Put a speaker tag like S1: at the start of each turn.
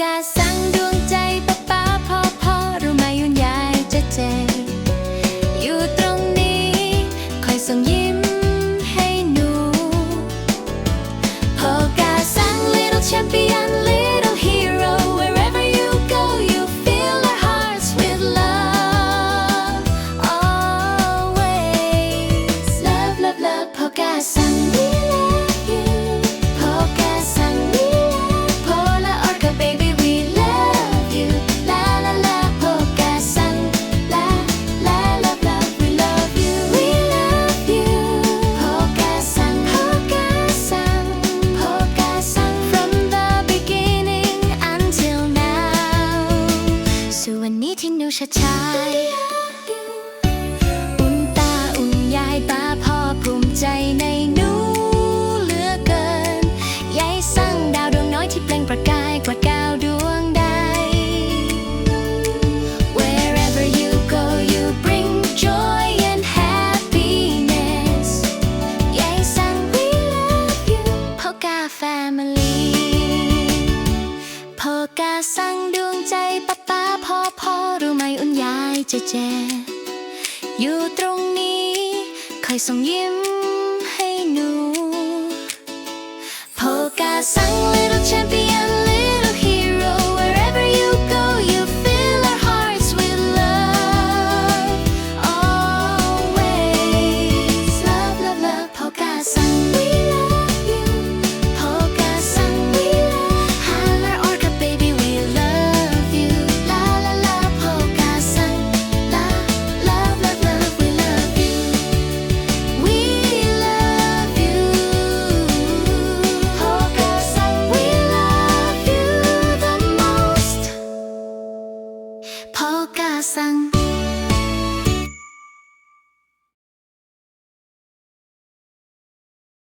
S1: กาสังดวงใจป้าป้าพ่อพ่อรู้ไหมยุ่นยายเจเจ อยู่ตรงนี้คอยส่งยิ้ม ชาย อุ่นตาอุ่นยายตาพ่อภูมิใจในหนูเหลือเกินยายสั่งดาวดวงน้อยที่เปล่งประกายกว่าดาวดวงใด Wherever you go you bring joy and happiness ยายสั่ง we love you Poka family พอกาสั่งด จ อยู่ตรงนี้คอยส่งยิ้ม love